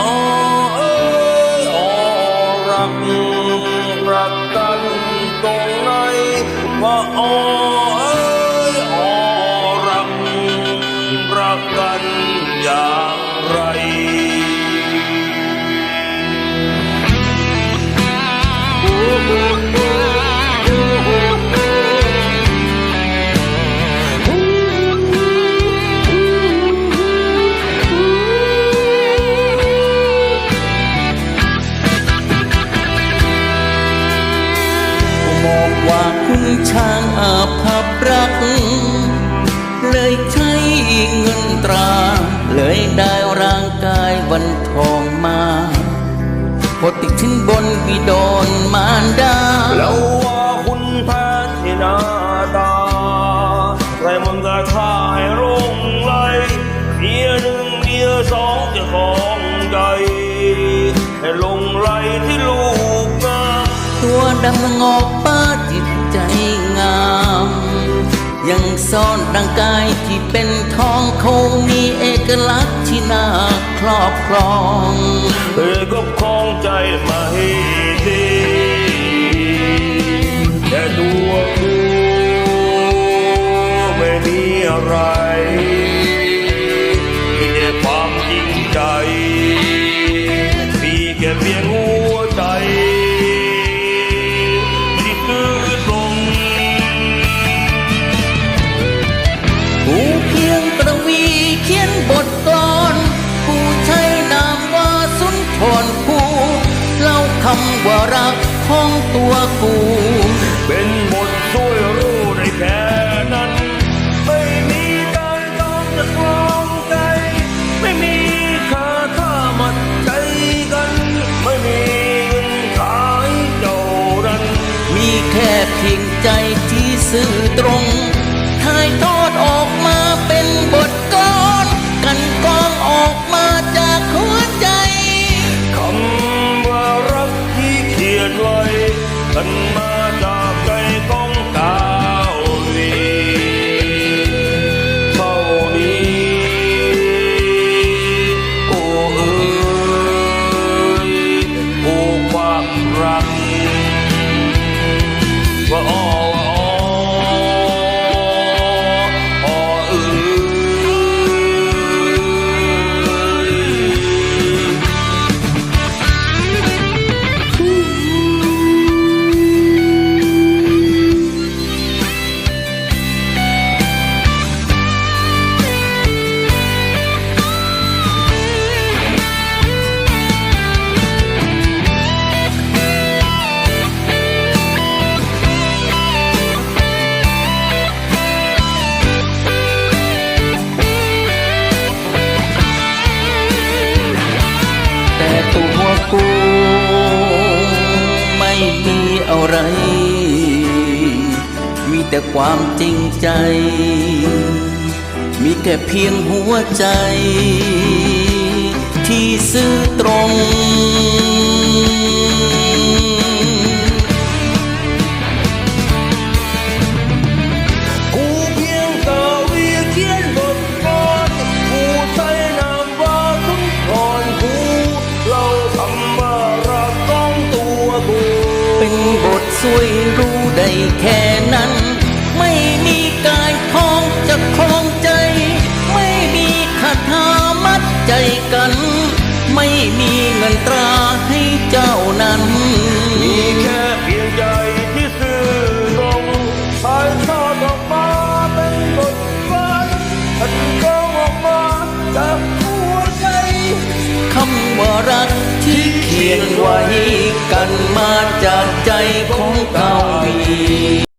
อ๋อเอ้ยอ๋อรักรักกันตรงไหนว่าอ๋อ ตรา เลยได้ร่างกายวันทองมาพอติดชิ้นบนบิดอนมารดาแล้วว่าคุณแพ้ที่หน้าตาไรมันก็ท่าให้ร่งไหลเมียหนึ่งเมียสองจะของใจให้ลงไหลที่ลูกงามตัวดำงอกป้าจิตใจงาม ยังซ่อนร่างกายที่เป็นท องมีเอกลักษณ์ที่น่าครอบครองเอ้ก็คองใจมาให้ดีแต่ตัวกูไม่มีอะไรมีแต่ความจริงใจมีแค่เพียงหัวใจ เขียนบทกลอนผู้ใช้นามว่าสุนทรภูเล่าคำว่ารักของตัวกู เป็นบทช่วยรู้ได้แค่นั้น ไม่มีการต้องจะคลองใจ ไม่มีค่าค่ามัดใจกัน ไม่มีเงินขายเจ้าดัน มีแค่เพียงใจที่ซื่อตรงถ่ายทอ กู ไม่มีอะไร มีแต่ความจริงใจ มีแค่เพียงหัวใจ ที่ซื่อตรง สวยรู้ได้แค่นั้น ไม่มีกายทองจะคลองใจ ไม่มีคาถามัดใจกัน ไม่มีเงินตราให้เจ้านั้น ยนไว้กันมาจากใจของเกาหลี